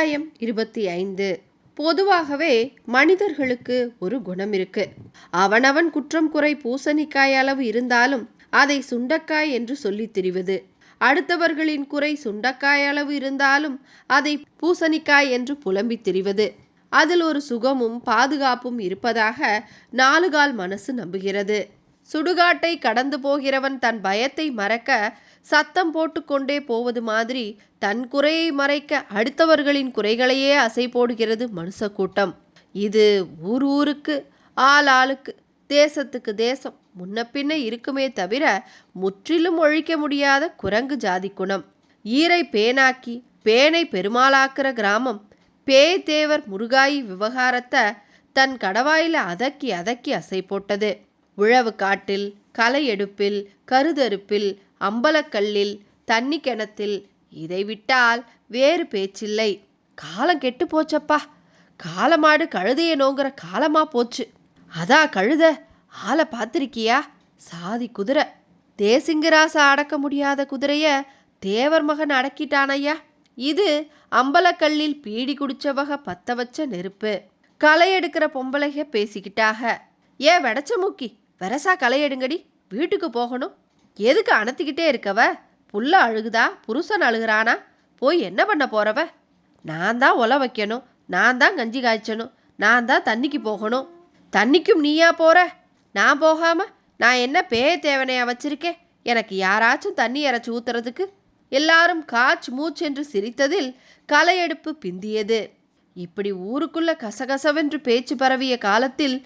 அத்தியாயம் இருபத்தி ஐந்து. பொதுவாகவே மனிதர்களுக்கு ஒரு குணம் இருக்கு. அவனவன் குற்றம் குறை பூசணிக்காய் அளவு இருந்தாலும் அதை சுண்டக்காய் என்று சொல்லித் திரிவது. அடுத்தவர்களின் குறை சுண்டக்காய் அளவு இருந்தாலும் அதை பூசணிக்காய் என்று புலம்பித் திரிவது. அதில் ஒரு சுகமும் பாதுகாப்பும் இருப்பதாக நாலுகால் மனசு நம்புகிறது. சுடுகாட்டை கடந்து போகிறவன் தன் பயத்தை மறக்க சத்தம் போட்டுக்கொண்டே போவது மாதிரி தன் குறையை மறைக்க அடுத்தவர்களின் குறைகளையே அசை போடுகிறது மனுஷ கூட்டம் இது ஊர் ஊருக்கு ஆள் ஆளுக்கு தேசத்துக்கு தேசம் முன்ன பின்ன இருக்குமே தவிர முற்றிலும் ஒழிக்க முடியாத குரங்கு ஜாதி குணம். ஈரை பேனாக்கி பேனை பெருமாளாக்குற கிராமம் பேய் தேவர் முருகாயி விவகாரத்தை தன் கடவாயில அதக்கி அதக்கி அசை போட்டது. உழவு காட்டில் களை எடுப்பில் கருதறுப்பில் அம்பலக்கல்லில் தண்ணி கிணத்தில் இதை விட்டால் வேறு பேச்சில்லை. காலம் கெட்டு போச்சப்பா காலமாடு கழுதையை நோங்குற காலமா போச்சு. அதா கழுத ஆளை பார்த்துருக்கியா? சாதி குதிரை. தேசிங்கராசா அடக்க முடியாத குதிரைய தேவர் மகன் அடக்கிட்டானையா? இது அம்பலக்கல்லில் பீடி குடிச்சவக பத்த வச்ச நெருப்பு. களை எடுக்கிற பொம்பளைக பேசிக்கிட்டாக. ஏ வெடச்ச மூக்கி. வெரசா களை எடுங்கடி. வீட்டுக்கு போகணும். எதுக்கு அணத்திக்கிட்டே இருக்கவ? புள்ள அழுகுதா? புருஷன் அழுகுறானா? போய் என்ன பண்ண போறவ? நான் தான் ஒல வைக்கணும். நான் தான் கஞ்சி காய்ச்சணும். நான் தான் தண்ணிக்கு போகணும். தண்ணிக்கும் நீயா போற? நான் போகாம நான் என்ன பேய தேவனையா வச்சிருக்கேன்? எனக்கு யாராச்சும் தண்ணி இறச்சி ஊத்துறதுக்கு? எல்லாரும் காச் மூச்சென்று சிரித்ததில் களையெடுப்பு பிந்தியது. இப்படி ஊருக்குள்ள கசகசவென்று பேச்சு பரவிய காலத்தில்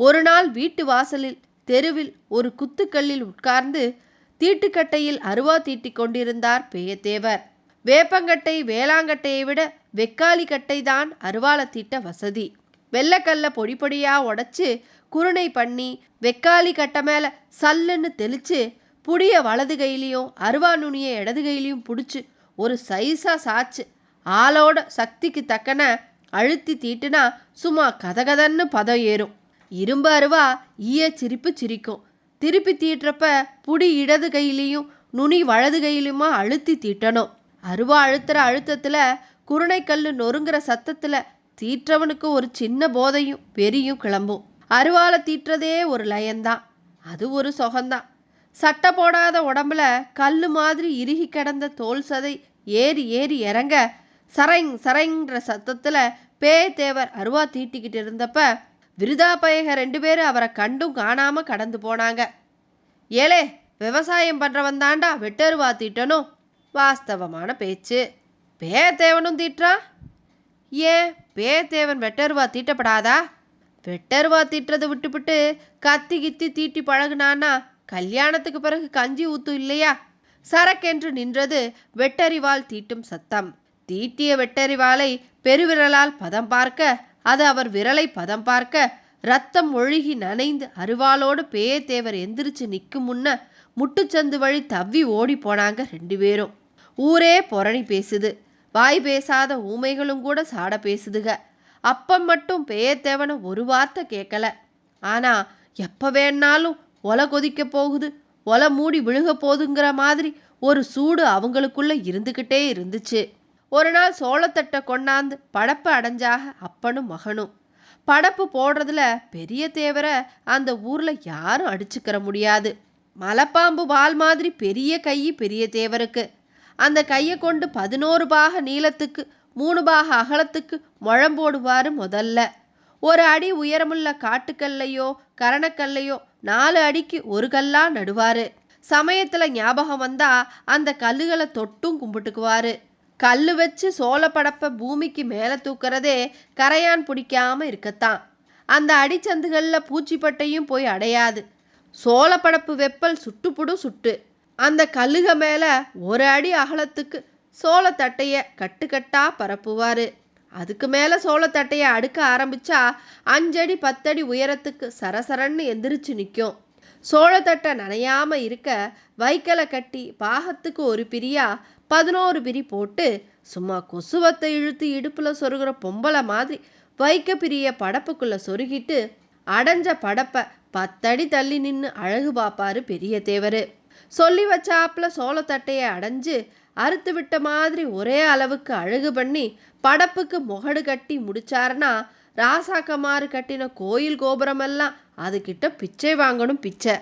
ஒரு நாள் வீட்டு வாசலில் தெருவில் ஒரு குத்துக்கல்லில் உட்கார்ந்து தீட்டுக்கட்டையில் அருவா தீட்டிக் கொண்டிருந்தார் பேயத்தேவர். வேப்பங்கட்டை வேளாங்கட்டையை விட வெக்காளி கட்டை தான் அருவாளை தீட்ட வசதி. வெள்ளக்கல்ல பொடி பொடியா உடச்சு குருணை பண்ணி வெக்காளி கட்டை மேல சல்லுன்னு தெளிச்சு புடிய வலது கையிலையும் அருவா நுனிய இடது கையிலையும் பிடிச்சி ஒரு சைஸா சாச்சு ஆளோட சக்திக்கு தக்கன அழுத்தி தீட்டுனா சும்மா கதகதன்னு பதம் ஏறும். இரும்பு அருவா ஈய சிரிப்பு சிரிக்கும். திருப்பி தீட்டுறப்ப புடி இடது கையிலையும் நுனி வலது கையிலுமா அழுத்தி தீட்டணும். அருவா அழுத்துற அழுத்தத்தில் குருணைக்கல் நொறுங்குற சத்தத்தில் தீற்றவனுக்கு ஒரு சின்ன போதையும் பெரியும் கிளம்பும். அருவால தீட்டுறதே ஒரு லயந்தான். அது ஒரு சொகந்தான். சட்டை போடாத உடம்புல கல் மாதிரி இறுகி கிடந்த தோல் சதை ஏறி ஏறி இறங்க சரைங் சரைங்கிற சத்தத்தில் சத்தத்துல பேயத்தேவர் அருவா தீட்டிக்கிட்டு இருந்தப்ப விருதாபயக ரெண்டு பேரும் அவரை கண்டும் காணாமல் கடந்து போனாங்க. ஏலே விவசாயம் பண்றவன் தாண்டா வெட்டருவா தீட்டணும். வாஸ்தவமான பேச்சு. பேத்தேவனும் தீட்டுறான் ஏன் பேத்தேவன் வெட்டருவா தீட்டப்படாதா? வெட்டருவா தீட்டுறதை விட்டுவிட்டு கத்தி கித்தி தீட்டி பழகுனான்னா கல்யாணத்துக்கு பிறகு கஞ்சி ஊத்து இல்லையா? சரக்கென்று நின்றது வெட்டறிவால் தீட்டும் சத்தம். தீட்டிய வெட்டறிவாலை பெருவிரலால் பதம் பார்க்க அது அவர் விரலை பதம் பார்க்க ரத்தம் ஒழுகி நனைந்து அருவாளோடு பேயத்தேவர் எந்திரிச்சு நிற்கும் முன்ன முட்டுச்சந்து வழி தவ்வி ஓடி போனாங்க ரெண்டு பேரும். ஊரே பொறணி பேசுது. வாய் பேசாத ஊமைகளும் கூட சாட பேசுதுக. அப்பம் மட்டும் பேயத்தேவனை ஒரு வார்த்தை கேட்கல. ஆனா எப்ப வேணாலும் ஒலை கொதிக்க போகுது. ஒலை மூடி விழுக போகுதுங்கிற மாதிரி ஒரு சூடு அவங்களுக்குள்ள இருந்துக்கிட்டே இருந்துச்சு. ஒரு நாள் சோளத்தட்டை கொண்டாந்து படப்பு அடைஞ்சாக அப்பனும் மகனும். படப்பு போடுறதுல பெரிய தேவரை அந்த ஊர்ல யாரும் அடிச்சுக்கிற முடியாது. மலைப்பாம்பு வால் மாதிரி பெரிய கை பெரிய தேவருக்கு. அந்த கையை கொண்டு பதினோரு பாக நீளத்துக்கு மூணு பாக அகலத்துக்கு முழம் போடுவார் முதல்ல. ஒரு அடி உயரமுள்ள காட்டுக்கல்லையோ கரணக்கல்லையோ நாலு அடிக்கு ஒரு கல்லா நடுவாரு. சமயத்துல ஞாபகம் வந்தா அந்த கல்லுகளை தொட்டும் கும்பிட்டுக்குவாரு. கல் வச்சு சோளப்படப்பை பூமிக்கு மேலே தூக்கிறதே கரையான் பிடிக்காம இருக்கத்தான். அந்த அடிச்சந்துகளில் பூச்சிப்பட்டையும் போய் அடையாது. சோளப்படப்பு வெப்பல் சுட்டுப்புடும் சுட்டு. அந்த கல்லுக மேலே ஒரு அடி அகலத்துக்கு சோளத்தட்டைய கட்டுக்கட்டாக பரப்புவார். அதுக்கு மேலே சோளத்தட்டையை அடுக்க ஆரம்பித்தா அஞ்சடி பத்தடி உயரத்துக்கு சரசரன்னு எந்திரிச்சு நிற்கும் சோளத்தட்டை நனையாம இருக்க வைக்கலை கட்டி பாகத்துக்கு ஒரு பிரியா பதினோரு பிரி போட்டு சும்மா கொசுவத்தை இழுத்து இடுப்புல சொருகிற பொம்பளை மாதிரி வைக்க பிரிய படப்புக்குள்ள சொருகிட்டு அடைஞ்ச படப்பை பத்தடி தள்ளி நின்னு அழகு பார்ப்பாரு பெரிய தேவர். சொல்லி வச்சாப்புல சோளத்தட்டையை அடைஞ்சு அறுத்து விட்ட மாதிரி ஒரே அளவுக்கு அழகு பண்ணி படப்புக்கு முகடு கட்டி முடிச்சாருன்னா ராசாக்கமாறு கட்டின கோயில் கோபுரமெல்லாம் அதுகிட்ட பிச்சை வாங்கணும் பிச்சை.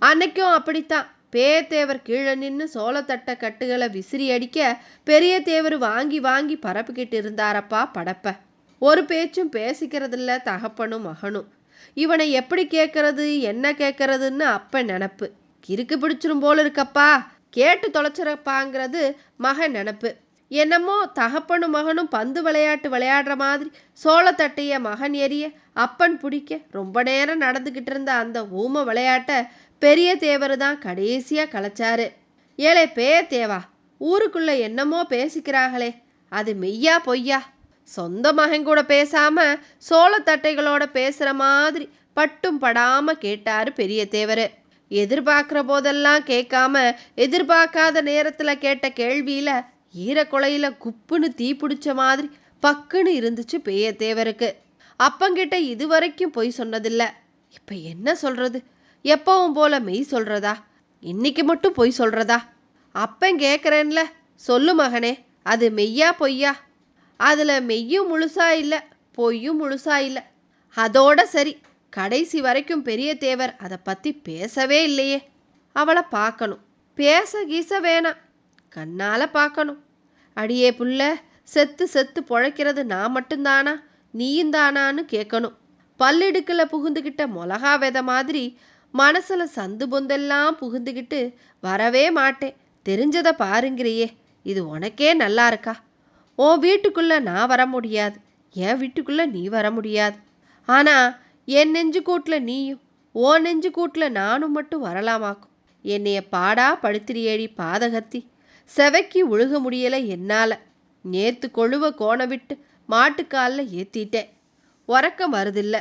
அன்னைக்கும் அப்படித்தான். பேத்தேவர் கீழே நின்று சோளத்தட்டை கட்டுகளை விசிறி அடிக்க பெரிய தேவர் வாங்கி வாங்கி பரப்பிக்கிட்டு இருந்தாரப்பா படப்ப. ஒரு பேச்சும் பேசிக்கிறதில்ல தகப்பனும் மகனும். இவனை எப்படி கேட்கறது என்ன கேட்கறதுன்னு அப்ப நினப்பு. கிறுக்கு பிடிச்சிரும் போல இருக்கப்பா கேட்டு தொலைச்சிருப்பாங்கிறது மகன் நினப்பு. என்னமோ தகப்பனும் மகனும் பந்து விளையாட்டு விளையாடுற மாதிரி சோளத்தட்டைய மகன் எரிய அப்பன் பிடிக்க ரொம்ப நேரம் நடந்துக்கிட்டு இருந்த அந்த ஊம விளையாட்டை பெரிய தேவர் தான் கடைசியாக கலைச்சாரு. ஏழை பே தேவா ஊருக்குள்ள என்னமோ பேசிக்கிறாங்களே அது மெய்யா பொய்யா? சொந்த மகன் கூட பேசாம சோளத்தட்டைகளோட பேசுற மாதிரி பட்டும் படாம கேட்டாரு பெரிய தேவர். எதிர்பார்க்குற போதெல்லாம் கேட்காம எதிர்பார்க்காத நேரத்துல கேட்ட கேள்வியில ஈரக்குலையில் குப்புன்னு தீ பிடிச்ச மாதிரி பக்குன்னு இருந்துச்சு பேயத்தேவருக்கு. அப்பங்கிட்ட இதுவரைக்கும் பொய் சொன்னதில்ல. இப்ப என்ன சொல்றது? எப்பவும் போல மெய் சொல்றதா? இன்னைக்கு மட்டும் பொய் சொல்றதா? அப்பன் கேட்குறேன்ல சொல்லு மகனே அது மெய்யா பொய்யா? அதுல மெய்யும் முழுசா இல்ல பொய்யும் முழுசா இல்ல. அதோட சரி கடைசி வரைக்கும் பெரிய தேவர் அதை பத்தி பேசவே இல்லையே. அவளை பார்க்கணும் பேச கீச வேணாம். கண்ணால பார்க்கணும் அடியே புள்ள செத்து செத்து பொழைக்கிறது நான் மட்டும்தானா? நீயும் தானான்னு கேட்கணும் பல்லிடுக்கில் புகுந்துக்கிட்ட மிளகா வித மாதிரி மனசுல சந்து பொந்தெல்லாம் புகுந்துக்கிட்டு வரவே மாட்டேன். தெரிஞ்சதை பாருங்கிறியே இது உனக்கே நல்லா இருக்கா? உன் வீட்டுக்குள்ள நான் வர முடியாது என் வீட்டுக்குள்ள நீ வர முடியாது. ஆனா என் நெஞ்சு கூட்டில் நீயும் ஓ நெஞ்சு கூட்டில் நானும் மட்டும் வரலாமாக்கும்? என்னைய பாடா படுத்திரியேடி பாதகத்தி. செவைக்கு உழுக முடியல என்னால். நேத்து கொழுவ கோண விட்டு மாட்டுக்காலில் ஏத்திட்டேன். உறக்கம் வருதில்ல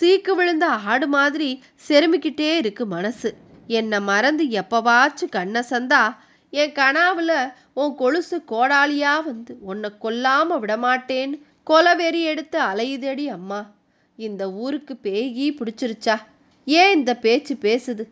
சீக்கு விழுந்த ஆடு மாதிரி செருமிக்கிட்டே இருக்கு மனசு. என்னை மறந்து எப்பவாச்சும் கண்ணை சந்தா என் கனாவில் உன் கொலுசு கோடாளியாக வந்து உன்னை கொல்லாம விடமாட்டேன்னு கொலவெறி எடுத்து அலையுதடி அம்மா. இந்த ஊருக்கு பேகி பிடிச்சிருச்சா? ஏன் இந்த பேச்சு பேசுது?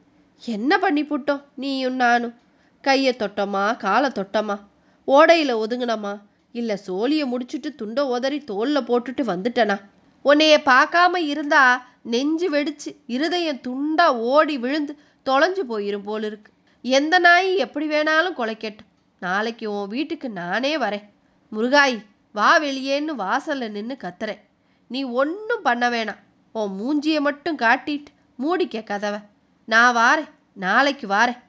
என்ன பண்ணி புட்டோம் நீயும் நானும்? கையை தொட்டோமா காலை தொட்டோமா? ஓடையில் ஒதுங்கினம்மா இல்லை சோழியை முடிச்சுட்டு துண்டை உதறி தோலில் போட்டுட்டு வந்துட்டனா? உன்னைய பார்க்காம இருந்தா நெஞ்சு வெடிச்சு இருதயம் துண்டா ஓடி விழுந்து தொலைஞ்சு போயிரும் போல இருக்கு. எந்த நாய் எப்படி வேணாலும் கொலைக்கட்டும் நாளைக்கு உன் வீட்டுக்கு நானே வரேன். முருகாய் வா வெளியேன்னு வாசல்ல நின்று கத்துறேன். நீ ஒன்றும் பண்ண வேணாம். உன் மூஞ்சியை மட்டும் காட்டிட்டு மூடிக்க கதவை நான் வாரேன். நாளைக்கு வாரேன்.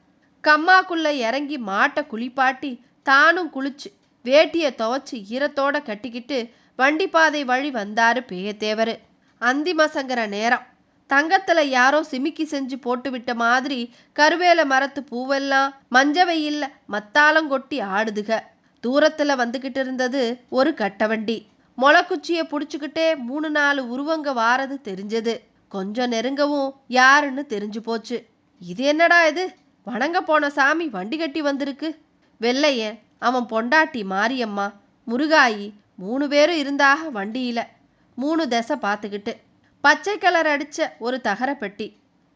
கம்மாக்குள்ள இறங்கி மாட்டை குளிப்பாட்டி தானும் குளிச்சு வேட்டியை துவைச்சு ஈரத்தோட கட்டிக்கிட்டு வண்டிப்பாதை வழி வந்தாரு பேயத்தேவர். அந்திமசங்கிற நேரம். தங்கத்துல யாரோ சிமிக்கி செஞ்சு போட்டு விட்ட மாதிரி கருவேல மரத்து பூவெல்லாம் மஞ்ச வெயில்ல மத்தாளம் கொட்டி ஆடுதுக. தூரத்துல வந்துகிட்டு இருந்தது ஒரு கட்டவண்டி முளைக்குச்சியை புடிச்சுக்கிட்டே மூணு நாலு உருவங்க வாரது தெரிஞ்சது. கொஞ்சம் நெருங்கவும் யாருன்னு தெரிஞ்சு போச்சு. இது என்னடா இது? வணங்க போன சாமி வண்டி கட்டி வந்திருக்கு. வெள்ளையன் அவன் பொண்டாட்டி மாரியம்மா முருகாயி மூணு பேரும் இருந்தாக வண்டியில. மூணு திசை பார்த்துக்கிட்டு. பச்சை கலர் அடிச்ச ஒரு தகரப்பெட்டி.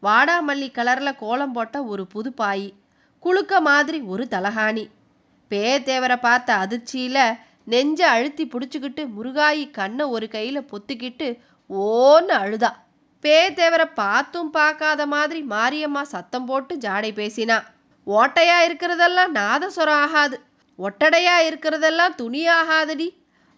வாடாமல்லி கலரில் கோலம் போட்ட ஒரு புது பாயி குலுக்க மாதிரி ஒரு தலகாணி. பேத்தேவரை பார்த்த அதிர்ச்சியில் நெஞ்ச அழுத்தி பிடிச்சிக்கிட்டு முருகாயி கண்ணை ஒரு கையில் பொத்திக்கிட்டு ஓன்னு அழுதா. பேதேவரை பார்த்தும் பார்க்காத மாதிரி மாரியம்மா சத்தம் போட்டு ஜாடை பேசினா ஓட்டையா இருக்கிறதெல்லாம் நாதஸ்வரம் ஆகாது. ஒட்டடையா இருக்கிறதெல்லாம் துணி ஆகாதடி.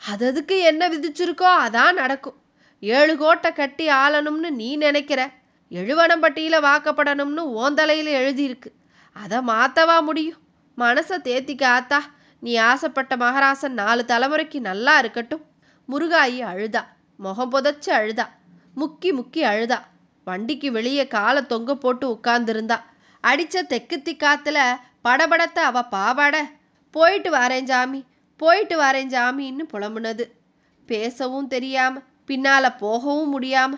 அததுக்கு என்ன விதிச்சிருக்கோ அதான் நடக்கும். ஏழு கோட்டை கட்டி ஆளணும்னு நீ நினைக்கிற. எழுவனம்பட்டியில் வாக்கப்படணும்னு ஓந்தலையில் எழுதியிருக்கு. அதை மாத்தவா முடியும்? மனசை தேத்திக்க ஆத்தா. நீ ஆசைப்பட்ட மகராசன் நாலு தலைமுறைக்கு நல்லா இருக்கட்டும். முருகாயி அழுதா. முகம் புதைச்சு அழுதா. முக்கி முக்கி அழுதா. வண்டிக்கு வெளியே காலை தொங்க போட்டு உட்கார்ந்துருந்தா. அடித்த தெக்குத்தி காத்துல படபடத்த அவ பாவாட. போயிட்டு வரேன் ஜாமி போயிட்டு வரேன் ஜாமின்னு புலம்புனது. பேசவும் தெரியாம பின்னால போகவும் முடியாம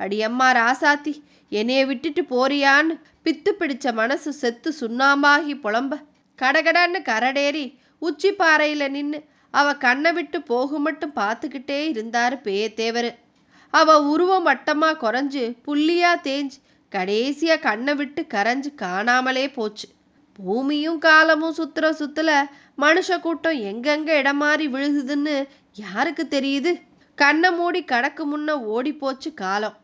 அடியம்மா ராசாத்தி என்னைய விட்டுட்டு போறியான்னு பித்து பிடிச்ச மனசு செத்து சுண்ணாம்பாகி புலம்ப. கடகடன்னு கரடேறி உச்சி பாறையில நின்று அவ கண்ணை விட்டு போக மட்டும் பார்த்துக்கிட்டே இருந்தாரு பேயத்தேவரு. அவ உருவம் வட்டமா குறைஞ்சு புள்ளியா தேஞ்சு கடைசியா கண்ணை விட்டு கரைஞ்சு காணாமலே போச்சு. பூமியும் காலமும் சுத்துற சுத்துல மனுஷ கூட்டம் எங்கெங்க இடம் மாறி விழுகுதுன்னு யாருக்கு தெரியுது? கண்ணை மூடி கடக்கு முன்ன ஓடி போச்சு காலம்.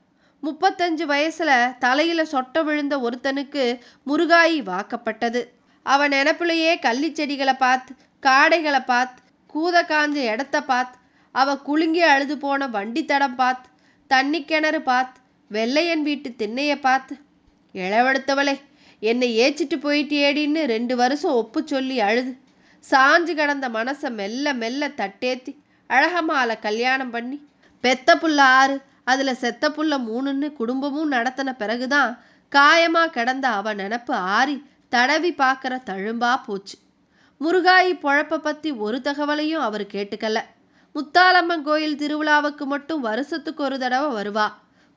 முப்பத்தஞ்சு வயசுல தலையில சொட்ட விழுந்த ஒருத்தனுக்கு முருகாயி வாக்கப்பட்டது. அவன் நினப்புலையே கள்ளி செடிகளை பார்த்து காடைகளை பார்த்து கூத காஞ்ச இடத்த பார்த்து அவ குலுங்கி அழுது போன வண்டி தடம் பார்த்து தண்ணி கிணறு பார்த்து வெள்ளையன் வீட்டு திண்ணைய பார்த்து இளவெடுத்தவளே என்னை ஏச்சிட்டு போயிட்டியேடின்னு ரெண்டு வருஷம் ஒப்பு சொல்லி அழுது. சாஞ்சு கிடந்த மனசை மெல்ல மெல்ல தட்டேத்தி அழகமால கல்யாணம் பண்ணி பெத்த புள்ள ஆறு அதுல செத்த புள்ள மூணுன்னு குடும்பமும் நடத்தின பிறகுதான் காயமா கிடந்த அவ நினப்பு ஆறி தடவி பார்க்குற தழும்பா போச்சு. முருகாயி பொழப்பை பற்றி ஒரு தகவலையும் அவர் கேட்டுக்கல. முத்தாலம்மன் கோயில் திருவிழாவுக்கு மட்டும் வருஷத்துக்கு ஒரு தடவை வருவா.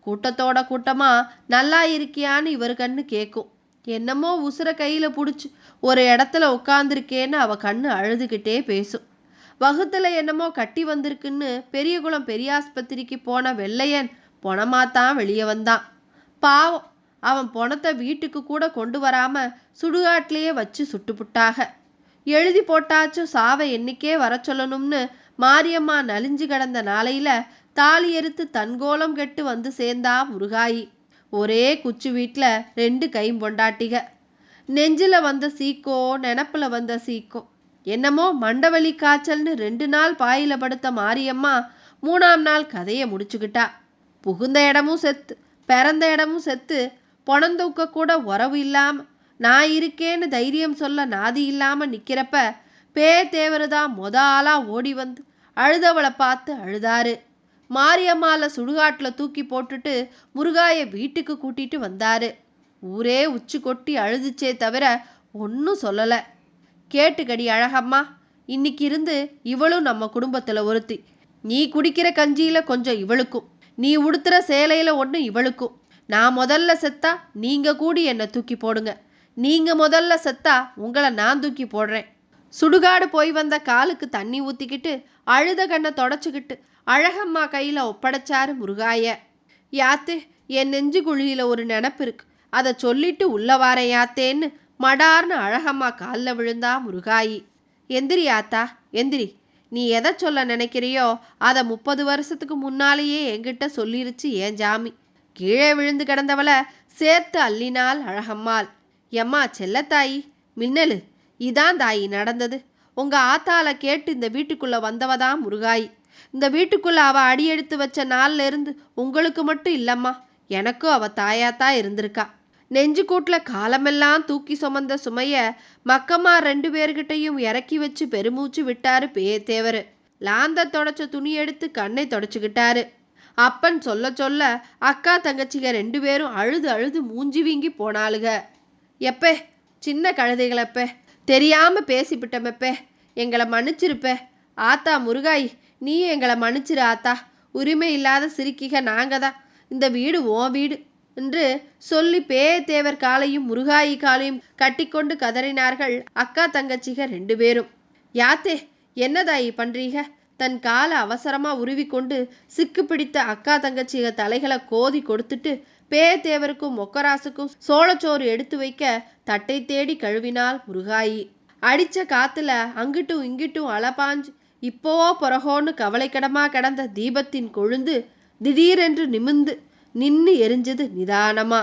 கூட்டத்தோட கூட்டமா நல்லா இருக்கியான்னு இவர் கண்ணு கேட்கும் என்னமோ உசுர கையில புடிச்சு ஒரு இடத்துல உட்காந்துருக்கேன்னு அவ கண்ணு அழுதுகிட்டே பேசும். வகுத்துல என்னமோ கட்டி வந்திருக்குன்னு பெரியகுளம் பெரியாஸ்பத்திரிக்கு போன வெள்ளையன் பொணமாத்தான் வெளியே வந்தான். பாவம் அவன் பொணத்தை வீட்டுக்கு கூட கொண்டு வராம சுடுகாட்டிலேயே வச்சு சுட்டுப்புட்டாக. எழுதி போட்டாச்சும் சாவை என்னைக்கே வர சொல்லணும்னு மாரியம்மா நலிஞ்சு கிடந்த நாளையில தாலி எறுத்து தன்கோலம் கெட்டு வந்து சேர்ந்தா முருகாயி. ஒரே குச்சி வீட்டில் ரெண்டு கையும் பொண்டாட்டிக. நெஞ்சில் வந்த சீக்கோ நெனப்பில் வந்த சீக்கோ. என்னமோ மண்டவலி காய்ச்சல்னு ரெண்டு நாள் பாயில படுத்த மாரியம்மா மூணாம் நாள் கதையை முடிச்சுக்கிட்டா. புகுந்த இடமும் செத்து பிறந்த இடமும் செத்து பொணந்தூக்க கூட உறவு இல்லாம நான் இருக்கேன்னு தைரியம் சொல்ல நாதி இல்லாம நிக்கிறப்ப பே தேவருதான் மொத ஆளாக ஓடி வந்து அழுதவளை பார்த்து அழுதாரு. மாரியம்மால சுடுகாட்டில் தூக்கி போட்டுட்டு முருகாயை வீட்டுக்கு கூட்டிட்டு வந்தாரு. ஊரே உச்சி கொட்டி அழுதுச்சே தவிர ஒன்றும் சொல்லலை. கேட்டுக்கடி அழகம்மா இன்னைக்கு இருந்து இவளும் நம்ம குடும்பத்தில் ஒருத்தி. நீ குடிக்கிற கஞ்சியில் கொஞ்சம் இவளுக்கும். நீ உடுத்துற சேலையில் ஒன்று இவளுக்கும். நான் முதல்ல செத்தா நீங்கள் கூடி என்னை தூக்கி போடுங்க. நீங்கள் முதல்ல செத்தா உங்களை நான் தூக்கி போடுறேன். சுடுகாடு போய் வந்த காலுக்கு தண்ணி ஊத்திக்கிட்டு அழுத கண்ணை தொடச்சிக்கிட்டு அழகம்மா கையில ஒப்படைச்சாரு முருகாய. யாத்து என் நெஞ்சு குழியில ஒரு நினப்பு இருக்கு. அதை சொல்லிட்டு உள்ள வாரேன் யாத்தேன்னு மடார்னு அழகம்மா காலில் விழுந்தா முருகாயி. எந்திரி ஆத்தா எந்திரி. நீ எதை சொல்ல நினைக்கிறியோ அதை முப்பது வருஷத்துக்கு முன்னாலேயே என்கிட்ட சொல்லிருச்சு ஏன் ஜாமி. கீழே விழுந்து கிடந்தவளை சேர்த்து அள்ளினாள் அழகம்மாள். எம்மா செல்லத்தாயி மின்னலு. இதான் தாயி நடந்தது. உங்க ஆத்தால கேட்டு இந்த வீட்டுக்குள்ள வந்தவதான் முருகாயி. இந்த வீட்டுக்குள்ள அவ அடி எடுத்து வச்ச நாள்ல இருந்து உங்களுக்கு மட்டும் இல்லம்மா எனக்கும் அவ தாயாத்தான் இருந்திருக்கா. நெஞ்சு கூட்டில் காலமெல்லாம் தூக்கி சுமந்த சுமைய மக்கம்மா ரெண்டு பேர்கிட்டையும் இறக்கி வச்சு பெருமூச்சு விட்டாரு பேத்தேவர் லாந்த தொடச்ச துணி எடுத்து கண்ணை தொடச்சுக்கிட்டாரு. அப்பன் சொல்ல சொல்ல அக்கா தங்கச்சிங்க ரெண்டு பேரும் அழுது அழுது மூஞ்சி வீங்கி போனாளுக. எப்பே சின்ன கழுதைகளப்பே தெரியாம பேசிவிட்டமெப்பே எங்களை மன்னிச்சிருப்பே. ஆத்தா முருகாய் நீ எங்களை மன்னிச்சிரு ஆத்தா. உரிமை இல்லாத சிரிக்கிக நாங்க தான். இந்த வீடு ஓ வீடு என்று சொல்லி பேயத்தேவர் காலையும் முருகாயி காலையும் கட்டிக்கொண்டு கதறினார்கள் அக்கா தங்கச்சிக ரெண்டு பேரும். யாத்தே என்னதாயி பண்றீக? தன் காலை அவசரமா உருவிக்கொண்டு சிக்கு பிடித்த அக்கா தங்கச்சிக தலைகளை கோதி கொடுத்துட்டு பேயத்தேவருக்கும் மொக்கராசுக்கும் சோளச்சோறு எடுத்து வைக்க தட்டை தேடி கழுவினாள் முருகாயி. அடிச்ச காத்துல அங்கிட்டும் இங்கிட்டும் அலபாஞ்சு இப்போவோ பிறகோன்னு கவலைக்கிடமா கிடந்த தீபத்தின் கொழுந்து திடீரென்று நிமிந்து நின்னு எரிஞ்சது நிதானமா.